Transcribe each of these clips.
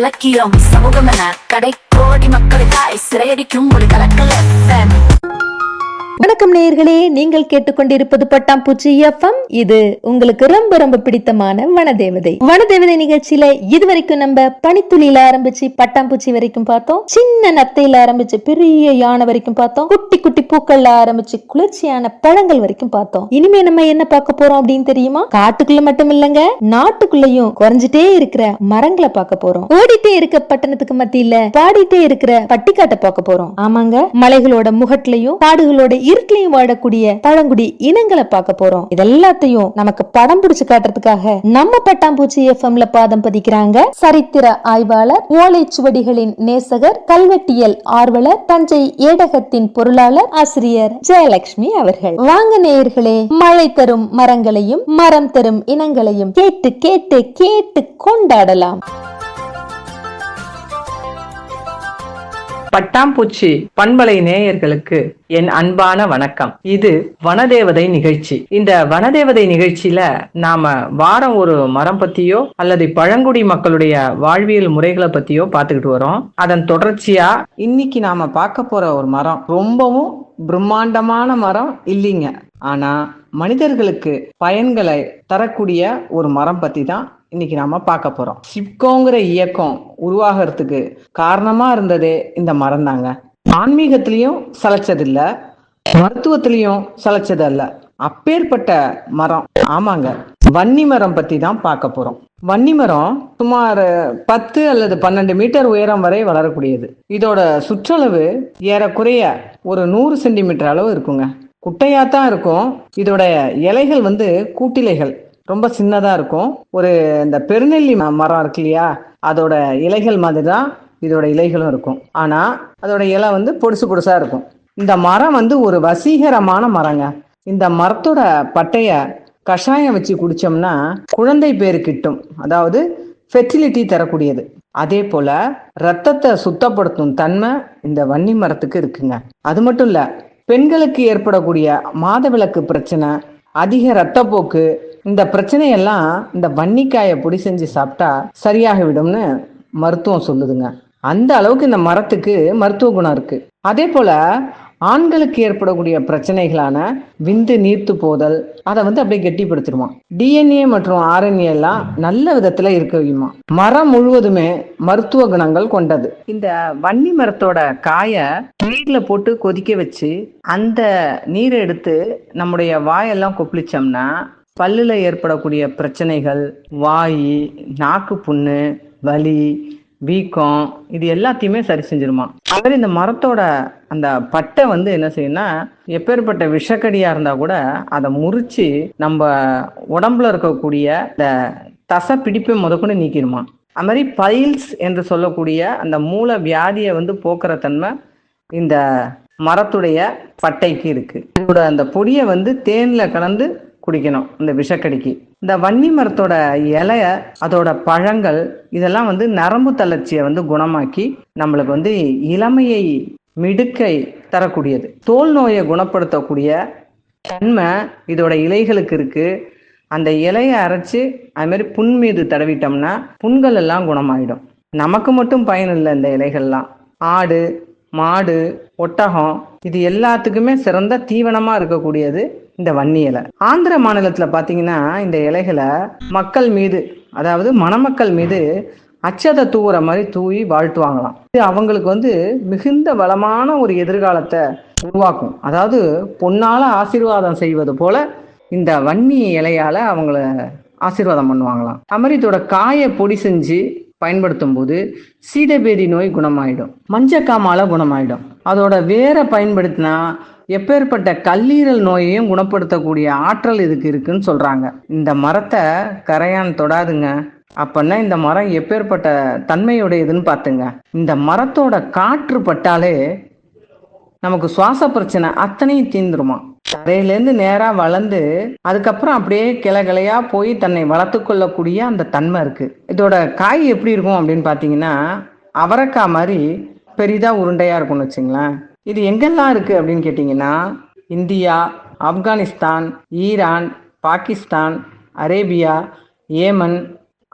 இலக்கியம் சமூகம் என கடை கோடி மக்களை தாய் சிறையடிக்கும் ஒரு கலக்கல் எஃப்எம் வணக்கம் நேயர்களே நீங்கள் கேட்டுக்கொண்டிருப்பது பட்டாம்பூச்சி எஃப்எம். இது உங்களுக்கு ரொம்ப ரொம்ப பிடித்தமான வனதேவதை. வனதேவதை நிகழ்ச்சியில இதுவரைக்கும் நம்ம பனித்துளியில ஆரம்பிச்சு பட்டாம்பூச்சி வரைக்கும் பார்த்தோம். சின்ன நத்தையில ஆரம்பிச்சு பெரிய யானை வரைக்கும் பார்த்தோம். குட்டி குட்டி பூக்கள்ல ஆரம்பிச்சு குளிர்ச்சியான பழங்கள் வரைக்கும் பார்த்தோம். இனிமே நம்ம என்ன பார்க்க போறோம் அப்படின்னு தெரியுமா? காட்டுக்குள்ள மட்டும் இல்லங்க நாட்டுக்குள்ளயும் குறைஞ்சிட்டே இருக்கிற மரங்களை பார்க்க போறோம். ஓடிட்டே இருக்க பட்டணத்துக்கு மத்தியில பாடிட்டே இருக்கிற பட்டிக்காட்டை பார்க்க போறோம். ஆமாங்க மலைகளோட முகட்லயும் காடுகளோட இருட்டிலையும் வாழக்கூடிய பழங்குடி இனங்களை பார்க்க போறோம். இதெல்லாத்தையும் நமக்கு படம் பிடிச்சு காட்டுறதுக்காக நம்ம பட்டாம்பூச்சி எஃப்எம்ல பாதம் பதிக்கிறாங்க. சரித்திர ஆய்வாளர் ஓலைச்சுவடிகளின் நேசகர் கல்வெட்டியல் ஆர்வலர் தஞ்சை ஏடகத்தின் பொருளாளர் ஆசிரியர் ஜெயலட்சுமி அவர்கள். வாங்க நேயர்களே மழை தரும் மரங்களையும் மரம் தரும் இனங்களையும் கேட்டு கேட்டு கேட்டு கொண்டாடலாம். பட்டாம்பூச்சி பண்பலை நேயர்களுக்கு என் அன்பான வணக்கம். இது வனதேவதை நிகழ்ச்சி. இந்த வனதேவதை நிகழ்ச்சியில நாம வாரம் ஒரு மரம் பத்தியோ அல்லது பழங்குடி மக்களுடைய வாழ்வியல் முறைகளை பத்தியோ பார்த்துக்கிட்டு வரோம். அதன் தொடர்ச்சியா இன்னைக்கு நாம பார்க்க போற ஒரு மரம் ரொம்பவும் பிரம்மாண்டமான மரம் இல்லைங்க. ஆனா மனிதர்களுக்கு பயன்களை தரக்கூடிய ஒரு மரம் பத்தி தான் இன்னைக்கு நாம பார்க்க போறோம். சிப்கோங்கிற இயக்கம் உருவாகிறதுக்கு காரணமா இருந்ததே இந்த மரம் தாங்க. ஆன்மீகத்திலையும் சளைச்சதில்ல மருத்துவத்திலையும் சளைச்சதல்ல அப்பேற்பட்ட மரம். ஆமாங்க. வன்னி மரம் பத்தி தான் பார்க்க போறோம். வன்னி மரம் சுமார் பத்து அல்லது பன்னெண்டு மீட்டர் உயரம் வரை வளரக்கூடியது. இதோட சுற்றளவு ஏறக்குறைய ஒரு நூறு சென்டிமீட்டர் அளவு இருக்குங்க. குட்டையா தான் இருக்கும். இதோட இலைகள் வந்து கூட்டிலைகள். ரொம்ப சின்னதாக இருக்கும். ஒரு இந்த பெருநெல்லி ம- மரம் இருக்கு இல்லையா? அதோட இலைகள் மாதிரி தான் இதோட இலைகளும் இருக்கும். ஆனால் அதோட இலை வந்து பொடுசு பொடுசாக இருக்கும். இந்த மரம் வந்து ஒரு வசீகரமான மரங்க. இந்த மரத்தோட பட்டைய கஷாயம் வச்சு குடித்தோம்னா குழந்தை பேரு கிட்டும். அதாவது ஃபெர்டிலிட்டி தரக்கூடியது. அதே போல ரத்தத்தை சுத்தப்படுத்தும் தன்மை இந்த வன்னி மரத்துக்கு இருக்குங்க. அது மட்டும் இல்ல பெண்களுக்கு ஏற்படக்கூடிய மாதவிலக்கு பிரச்சனை அதிக ரத்தப்போக்கு இந்த பிரச்சனையெல்லாம் இந்த வன்னிக்காயை பொடி செஞ்சு சாப்பிட்டா சரியாகிவிடும்னு மருத்துவம் சொல்லுதுங்க. அந்த அளவுக்கு இந்த மரத்துக்கு மருத்துவ குணம் இருக்கு. அதே போல ஆண்களுக்கு ஏற்படக்கூடிய பிரச்சனைகளான விந்து நீர்த்து போதல் அதை வந்து அப்படியே கெட்டிப்படுத்திடுவான். டிஎன்ஏ மற்றும் ஆர்என்ஏ எல்லாம் நல்ல விதத்துல இருக்க வையுமா? மரம் முழுவதுமே மருத்துவ குணங்கள் கொண்டது. இந்த வன்னி மரத்தோட காயை நீர்ல போட்டு கொதிக்க வச்சு அந்த நீரை எடுத்து நம்முடைய வாயெல்லாம் கொப்பளிச்சோம்னா பல்லுல ஏற்படக்கூடிய பிரச்சனைகள் வாய் நாக்கு புண்ணு வலி வீக்கம் இது எல்லாத்தையுமே சரி செஞ்சிருமா? அது மாதிரி இந்த மரத்தோட அந்த பட்டை வந்து என்ன செய்யும்னா எப்பேற்பட்ட விஷக்கடியா இருந்தா கூட அதை முறிச்சு நம்ம உடம்புல இருக்கக்கூடிய இந்த தசை பிடிப்பை முதற்கொண்டு நீக்கிடுமா? அது மாதிரி பைல்ஸ் என்று சொல்லக்கூடிய அந்த மூல வியாதியை வந்து போக்குற தன்மை இந்த மரத்துடைய பட்டைக்கு இருக்கு. இதோட அந்த பொடியை வந்து தேன்ல கலந்து குடிக்கணும் இந்த விஷக்கடிக்கு. இந்த வன்னி மரத்தோட இலைய அதோட பழங்கள் இதெல்லாம் வந்து நரம்பு தளர்ச்சியை வந்து குணமாக்கி நம்மளுக்கு வந்து இளமையை மிடுக்கை தரக்கூடியது. தோல் நோயை குணப்படுத்தக்கூடிய தன்மை இதோட இலைகளுக்கு இருக்கு. அந்த இலையை அரைச்சு அது மாதிரி புண் மீது தடவிட்டோம்னா புண்கள் எல்லாம் குணமாயிடும். நமக்கு மட்டும் பயன் இல்லை இந்த இலைகள்லாம். ஆடு மாடு ஒட்டகம் இது எல்லாத்துக்குமே சிறந்த தீவனமாக இருக்கக்கூடியது. இந்த வன்னி இலை. ஆந்திர மாநிலத்துல பாத்தீங்கன்னா இந்த இலைகளை மக்கள் மீது அதாவது மணமக்கள் மீது அச்சதை தூவுற மாதிரி தூவி வாழ்த்துவாங்களாம். இது அவங்களுக்கு வந்து மிகுந்த வளமான ஒரு எதிர்காலத்தை உருவாக்கும். அதாவது பொன்னால ஆசீர்வாதம் செய்வது போல இந்த வன்னி இலையால அவங்கள ஆசீர்வாதம் பண்ணுவாங்களாம். அமரித்தோட காயை பொடி செஞ்சு பயன்படுத்தும் போது சீடபேதி நோய் குணமாயிடும். மஞ்சக்காமால குணமாயிடும். அதோட வேரை பயன்படுத்தினா எப்பேற்பட்ட கல்லீரல் நோயையும் குணப்படுத்தக்கூடிய ஆற்றல் இதுக்கு இருக்குன்னு சொல்கிறாங்க இந்த மரத்தை கரையான் தொடாதுங்க. அப்பன்னா இந்த மரம் எப்பேற்பட்ட தன்மையுடையதுன்னு பார்த்துங்க. இந்த மரத்தோட காற்று பட்டாலே நமக்கு சுவாச பிரச்சனை அத்தனையும் தீந்துருமா? தரையிலேருந்து நேராக வளர்ந்து அதுக்கப்புறம் அப்படியே கிளகிளையா போய் தன்னை வளர்த்து கொள்ளக்கூடிய அந்த தன்மை இருக்கு. இதோட காய் எப்படி இருக்கும் அப்படின்னு பார்த்தீங்கன்னா அவரைக்காய் மாதிரி பெரிதா உருண்டையா இருக்கும்னு வச்சுங்களேன். இது எங்கெல்லாம் இருக்கு அப்படின்னு கேட்டிங்கன்னா India Afghanistan Iran Pakistan Arabia Yemen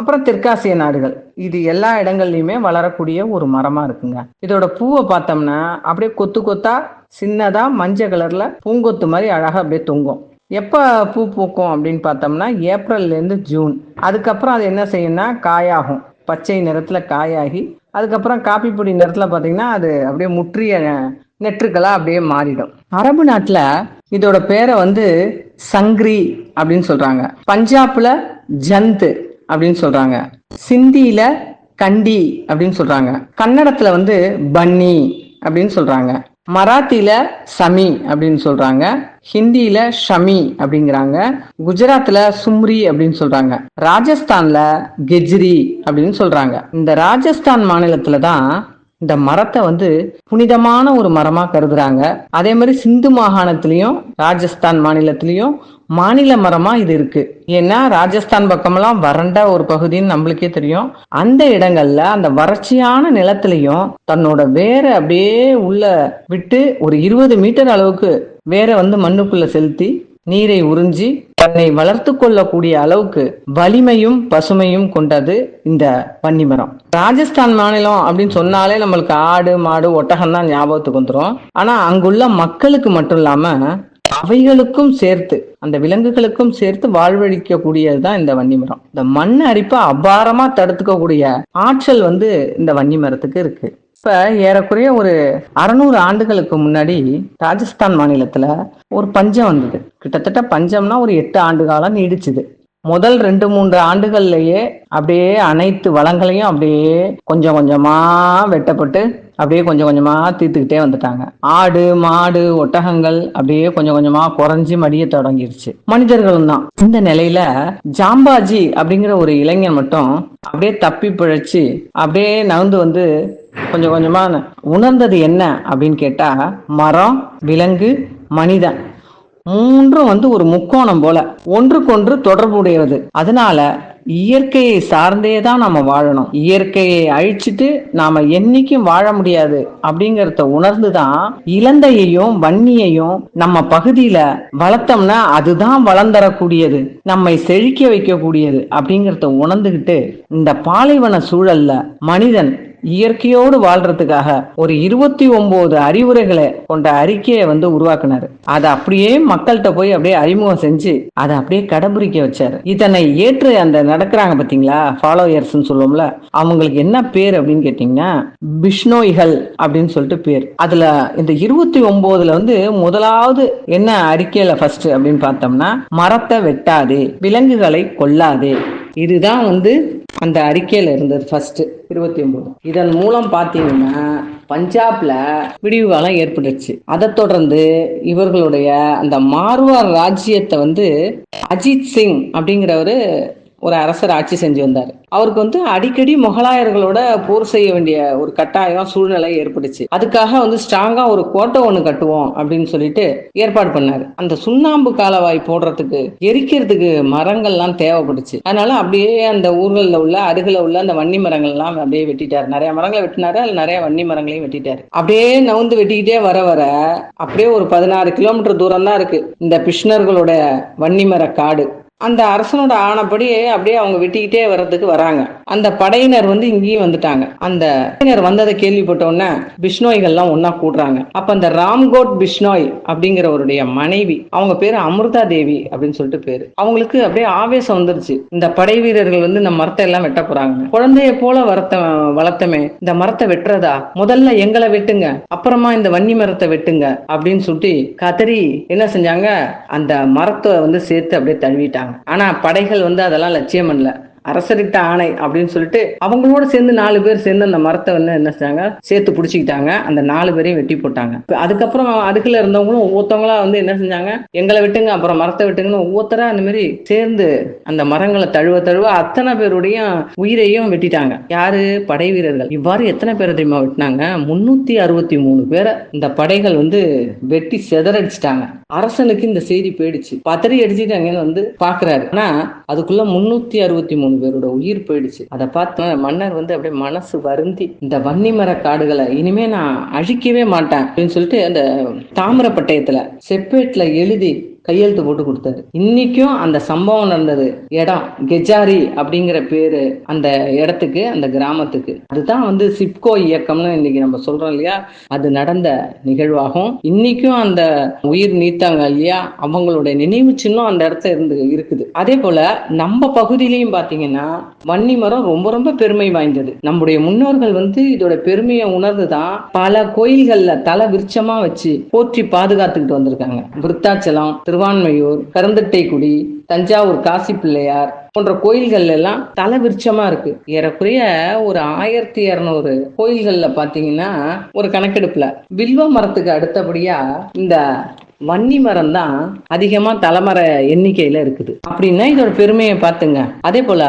அப்புறம் தெற்காசிய நாடுகள். இது எல்லா இடங்கள்லையுமே வளரக்கூடிய ஒரு மரமா இருக்குங்க. இதோட பூவை பார்த்தோம்னா அப்படியே கொத்து கொத்தா சின்னதா மஞ்சள் கலர்ல பூங்கொத்து மாதிரி அழகா அப்படியே தொங்கும். எப்போ பூ பூக்கும் அப்படின்னு பார்த்தோம்னா ஏப்ரல்லேருந்து ஜூன். அதுக்கப்புறம் அது என்ன செய்யும்னா காயாகும். பச்சை நிறத்தில் காயாகி அதுக்கப்புறம் காப்பி பொடி நேரத்தில் பார்த்தீங்கன்னா அது அப்படியே முற்றிய நெற்றுக்களாக அப்படியே மாறிடும். அரபு நாட்டில் இதோட பேரை வந்து சங்க்ரி அப்படின்னு சொல்கிறாங்க பஞ்சாப்ல ஜந்து அப்படின்னு சொல்கிறாங்க சிந்தியில கண்டி அப்படின்னு சொல்கிறாங்க கன்னடத்தில் வந்து பன்னி அப்படின்னு சொல்கிறாங்க மராத்தியில சமி அப்படின்னு சொல்றாங்க. ஹிந்தியில ஷமி அப்படிங்கிறாங்க. குஜராத்ல சும்ரி அப்படின்னு சொல்றாங்க. ராஜஸ்தான்ல கெஜ்ரி அப்படின்னு சொல்றாங்க. இந்த ராஜஸ்தான் மாநிலத்துல தான் இந்த மரத்தை வந்து புனிதமான ஒரு மரமா கருதுறாங்க. அதே மாதிரி சிந்து மாகாணத்திலையும் ராஜஸ்தான் மாநிலத்திலையும் மாநில மரமா இது இருக்கு. ஏன்னா ராஜஸ்தான் பக்கமெல்லாம் வறண்ட ஒரு பகுதின்னு நம்மளுக்கே தெரியும். அந்த இடங்கள்ல அந்த வறட்சியான நிலத்திலையும் தன்னோட வேரை அப்படியே உள்ள விட்டு ஒரு இருபது மீட்டர் அளவுக்கு வேரை வந்து மண்ணுக்குள்ள செலுத்தி நீரை உறிஞ்சி தன்னை வளர்த்து கொள்ளக்கூடிய அளவுக்கு வலிமையும் பசுமையும் கொண்டது இந்த வன்னி மரம். ராஜஸ்தான் மாநிலம் அப்படின்னு சொன்னாலே நம்மளுக்கு ஆடு மாடு ஒட்டகம் தான் ஞாபகத்துக்கு வந்துடும் ஆனா அங்குள்ள மக்களுக்கு மட்டும் இல்லாம அவைகளுக்கும் சேர்த்து அந்த விலங்குகளுக்கும் சேர்த்து வாழ்வழிக்கக்கூடியதுதான் இந்த வன்னி மரம். இந்த மண் அரிப்பை அபாரமா தடுத்துக்கக்கூடிய ஆற்றல் வந்து இந்த வன்னி மரத்துக்கு இருக்கு. இப்ப ஏறக்குறைய ஒரு அறுநூறு ஆண்டுகளுக்கு முன்னாடி ராஜஸ்தான் மாநிலத்துல ஒரு பஞ்சம் வந்தது. கிட்டத்தட்ட பஞ்சம்னா ஒரு எட்டு ஆண்டு காலம் நீடிச்சுது. முதல் ரெண்டு மூன்று ஆண்டுகள்லயே அப்படியே அனைத்து வளங்களையும் அப்படியே கொஞ்சம் கொஞ்சமா வெட்டப்பட்டு அப்படியே கொஞ்சம் கொஞ்சமாக தீர்த்துக்கிட்டே வந்துட்டாங்க. ஆடு மாடு ஒட்டகங்கள் அப்படியே கொஞ்சம் கொஞ்சமாக குறைஞ்சி மடிய தொடங்கிருச்சு. மனிதர்களும் தான். இந்த நிலையில ஜாம்பாஜி அப்படிங்கிற ஒரு இளைஞன் மட்டும் அப்படியே தப்பி பிழைச்சி அப்படியே நகர்ந்து வந்து கொஞ்சம் கொஞ்சமா உணர்ந்தது என்ன அப்படின்னு கேட்டா மரம் விலங்கு மனிதன். மூன்றும் வந்து ஒரு முக்கோணம் போல ஒன்றுக்கொன்று தொடர்புடையது. அதனால இயற்கையை சார்ந்தே தான் நம்ம வாழணும். இயற்கையை அழிச்சிட்டு நாம என்னைக்கும் வாழ முடியாது அப்படிங்கறத உணர்ந்து தான் இலந்தையையும் வன்னியையும் நம்ம பகுதியில வளர்த்தோம்னா அதுதான் வளர்ந்தரக்கூடியது நம்மை செழிக்க வைக்கக்கூடியது அப்படிங்கறத உணர்ந்துகிட்டு இந்த பாலைவன சூழல்ல மனிதன் இயற்கையோடு வாழ்றதுக்காக ஒரு இருபத்தி ஒன்பது அறிவுரைகளை கொண்ட அறிக்கையை வந்து உருவாக்குனாரு. அதை அப்படியே மக்கள்கிட்ட போய் அப்படியே அறிமுகம் செஞ்சு அதை அப்படியே கடைபிடிக்க வச்சாரு. இதனை ஏற்று அந்த நடக்கிறாங்க பாத்தீங்களா? ஃபாலோயர்ஸ் சொல்லுவோம்ல. அவங்களுக்கு என்ன பேர் அப்படின்னு கேட்டீங்கன்னா பிஷ்னோய்கள் அப்படின்னு சொல்லிட்டு பேர். அதுல இந்த இருபத்தி ஒன்பதுல வந்து முதலாவது என்ன அறிக்கையில ஃபர்ஸ்ட் அப்படின்னு பார்த்தோம்னா மரத்தை வெட்டாதே விலங்குகளை கொல்லாதே. இதுதான் வந்து அந்த அறிக்கையில இருந்தது ஃபர்ஸ்ட் இருபத்தி ஒன்பது. இதன் மூலம் பார்த்தீங்கன்னா பஞ்சாப்ல விடிவுகாலம் ஏற்பட்டுச்சு அதை தொடர்ந்து இவர்களுடைய அந்த மார்வார் ராஜ்யத்தை வந்து அஜித் சிங் அப்படிங்கிறவரு ஒரு அரசர் ஆட்சி செஞ்சு வந்தார். அவருக்கு வந்து அடிக்கடி முகலாயர்களோட போர் செய்ய வேண்டிய ஒரு கட்டாயம் சூழ்நிலை ஏற்பட்டுச்சு. அதுக்காக வந்து ஸ்ட்ராங்கா ஒரு கோட்டை ஒன்று கட்டுவோம் அப்படின்னு சொல்லிட்டு ஏற்பாடு பண்ணாரு. அந்த சுண்ணாம்பு காலவாய் போடுறதுக்கு எரிக்கிறதுக்கு மரங்கள்லாம் தேவைப்பட்டுச்சு. அதனால அப்படியே அந்த ஊர்களில் உள்ள அருகில் உள்ள அந்த வன்னி மரங்கள்லாம் அப்படியே வெட்டிட்டாரு. நிறைய மரங்களை வெட்டினாரு அதில் நிறைய வன்னி மரங்களையும் வெட்டிட்டாரு. அப்படியே நவுந்து வெட்டிக்கிட்டே வர வர அப்படியே ஒரு பதினாறு கிலோமீட்டர் தூரம் தான் இருக்கு. இந்த பிஷ்ணர்களோட வன்னி மர காடு. அந்த அரசனோட ஆணைப்படி அப்படியே அவங்க வெட்டிக்கிட்டே வர்றதுக்கு வராங்க. அந்த படையினர் வந்து இங்கேயும் வந்துட்டாங்க. அந்த படையினர் வந்ததை கேள்விப்பட்ட உடனே பிஷ்னோய்கள்லாம் ஒன்னா கூடுறாங்க. அப்ப அந்த ராம்கோட் பிஷ்னோய் அப்படிங்கிறவருடைய மனைவி அவங்க பேரு அமிர்தா தேவி அப்படின்னு சொல்லிட்டு பேரு. அவங்களுக்கு அப்படியே ஆவேசம் வந்துருச்சு. இந்த படை வீரர்கள் வந்து இந்த மரத்தை எல்லாம் வெட்ட போறாங்க. குழந்தைய போல வரத்த வளர்த்தமே இந்த மரத்தை வெட்டுறதா? முதல்ல எங்களை வெட்டுங்க அப்புறமா இந்த வன்னி மரத்தை வெட்டுங்க அப்படின்னு சொல்லிட்டு கதறி என்ன செஞ்சாங்க? அந்த மரத்தை வந்து சேர்த்து அப்படியே தழுவிட்டாங்க. ஆனா படைகள் வந்து அதெல்லாம் லட்சியம் பண்ணல. அரசரிட்ட ஆணை அப்படின்னு சொல்லிட்டு அவங்களோட சேர்ந்து நாலு பேர் சேர்ந்து அந்த மரத்தை வந்து என்ன செஞ்சாங்க? சேர்த்து பிடிச்சிக்கிட்டாங்க. அந்த நாலு பேரையும் வெட்டி போட்டாங்க. அதுக்கப்புறம் அடுக்கில் இருந்தவங்களும் ஒவ்வொருத்தவங்களா வந்து என்ன செஞ்சாங்க? எங்களை விட்டுங்க அப்புறம் மரத்தை விட்டுங்கன்னு ஒவ்வொருத்தரா அந்த மாதிரி சேர்ந்து அந்த மரங்களை தழுவ தழுவ அத்தனை பேருடைய உயிரையும் வெட்டிட்டாங்க. யாரு? படை வீரர்கள். இவ்வாறு எத்தனை பேரை தெரியுமா வெட்டினாங்க? முன்னூத்தி அறுபத்தி மூணு பேரை இந்த படைகள் வந்து வெட்டி செதறடிச்சிட்டாங்க. அரசனுக்கு இந்த செய்தி போயிடுச்சு. பதறி அடிச்சுட்டு அங்கே வந்து பாக்குறாரு. ஆனா அதுக்குள்ள முன்னூத்தி அறுபத்தி மூணு பேரோட உயிர் போயிடுச்சு. அதை பார்த்து மன்னர் வந்து அப்படியே மனசு வருந்தி இந்த வன்னி மர காடுகளை இனிமே நான் அழிக்கவே மாட்டேன் அப்படின்னு சொல்லிட்டு அந்த தாமிரப்பட்டயத்துல செப்பேட்ல எழுதி கையெழுத்து போட்டு கொடுத்தாரு. இன்னைக்கும் அந்த சம்பவம் நடந்தது. இடம் கெஜாரி அப்படிங்கிற பேரு அந்த இடத்துக்கு அந்த கிராமத்துக்கு. அதுதான் வந்து சிப்கோ இயக்கம்னு இன்னைக்கு நம்ம சொல்றோம் இல்லையா? அது நடந்த நிகழ்வாகும். இன்னைக்கும் அந்த உயிர் நீத்தாங்க இல்லையா? அவங்களுடைய நினைவு சின்னம் அந்த இடத்துல இருந்து இருக்குது. அதே போல நம்ம பகுதியிலையும் பாத்தீங்கன்னா வன்னி மரம் ரொம்ப ரொம்ப பெருமை வாய்ந்தது. நம்முடைய முன்னோர்கள் வந்து இதோட பெருமையை உணர்ந்து தான் பல கோயில்கள்ல தலை விருட்சமா வச்சு போற்றி பாதுகாத்துக்கிட்டு வந்திருக்காங்க. விருத்தாச்சலம் திருவான்மையூர் கருந்தட்டைக்குடி தஞ்சாவூர் காசி பிள்ளையார் போன்ற கோயில்கள் எல்லாம் தலை விருட்சமா இருக்கு. ஏறக்குறைய ஒரு ஆயிரத்தி இருநூறு கோயில்கள்ல பாத்தீங்கன்னா ஒரு கணக்கெடுப்புல. வில்வ மரத்துக்கு அடுத்தபடியா இந்த வன்னி மரம் தான் அதிகமா தலைமர எண்ணிக்கையில இருக்குது. அப்படின்னா இதோட பெருமையை பார்த்துங்க. அதே போல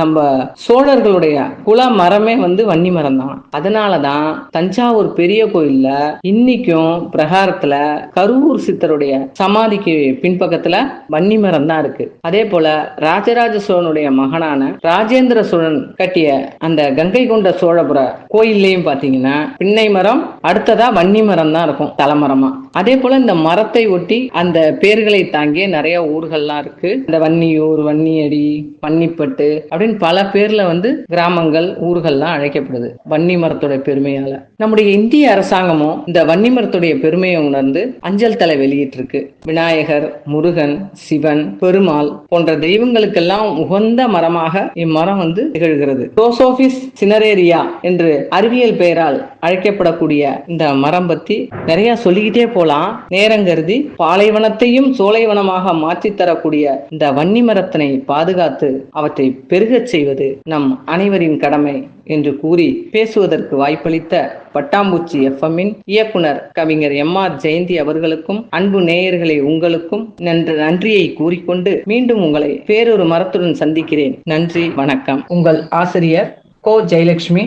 நம்ம சோழர்களுடைய குல மரமே வந்து வன்னி மரம் தான் அதனாலதான் தஞ்சாவூர் பெரிய கோயில்ல இன்னைக்கும் பிரகாரத்துல கருவூர் சித்தருடைய சமாதிக்கு பின்பக்கத்துல வன்னி மரம் தான் இருக்கு. அதே போல ராஜராஜ சோழனுடைய மகனான ராஜேந்திர சோழன் கட்டிய அந்த கங்கை கொண்ட சோழபுர கோயில்லையும் பாத்தீங்கன்னா பின்னை மரம் அடுத்ததா வன்னி மரம் தான் இருக்கும் தலைமரமா. அதே போல இந்த மரத்தை ஒட்டி அந்த பேர்களை தாங்கிய நிறைய ஊர்கள்லாம் இருக்கு. இந்த வன்னியூர் வன்னியடி வன்னிப்பட்டு அப்படின்னு பல பேர்ல வந்து கிராமங்கள் ஊர்கள்லாம் அழைக்கப்படுது வன்னி மரத்தோட பெருமையால. நம்முடைய இந்திய அரசாங்கமும் இந்த வன்னி மரத்துடைய பெருமையை உணர்ந்து அஞ்சல் தலை வெளியிட்டிருக்கு. விநாயகர் முருகன் சிவன் பெருமாள் போன்ற தெய்வங்களுக்கெல்லாம் உகந்த மரமாக இம்மரம் வந்து திகழ்கிறது. ரோசோபிஸ் சினரேரியா என்று அறிவியல் பெயரால் அழைக்கப்படக்கூடிய இந்த மரம் பத்தி நிறைய சொல்லிக்கிட்டே போலாம். நேரம் கருதி பாலைவனத்தையும் சோலைவனமாக மாற்றித் தரக்கூடிய இந்த வன்னி மரத்தினை பாதுகாத்து அவற்றை பெருகச் செய்வது நம் அனைவரின் கடமை என்று கூறி பேசுவதற்கு வாய்ப்பளித்த பட்டாம்பூச்சி எஃப்எம்மின் இயக்குனர் கவிஞர் எம் ஆர் ஜெயந்தி அவர்களுக்கும் அன்பு நேயர்களை உங்களுக்கும் நன்று நன்றியை கூறிக்கொண்டு மீண்டும் உங்களை வேறொரு மரத்துடன் சந்திக்கிறேன். நன்றி வணக்கம். உங்கள் ஆசிரியர் கோ ஜெயலட்சுமி.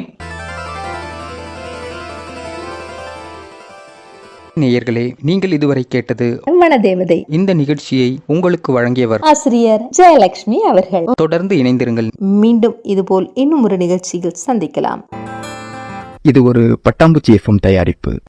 நேயர்களே நீங்கள் இதுவரை கேட்டது வனதேவதை இந்த நிகழ்ச்சியை உங்களுக்கு வழங்கியவர் ஆசிரியர் ஜெயலட்சுமி அவர்கள். தொடர்ந்து இணைந்திருங்கள். மீண்டும் இதுபோல் இன்னும் ஒரு நிகழ்ச்சியில் சந்திக்கலாம். இது ஒரு பட்டாம்பூச்சி எஃப்எம் தயாரிப்பு.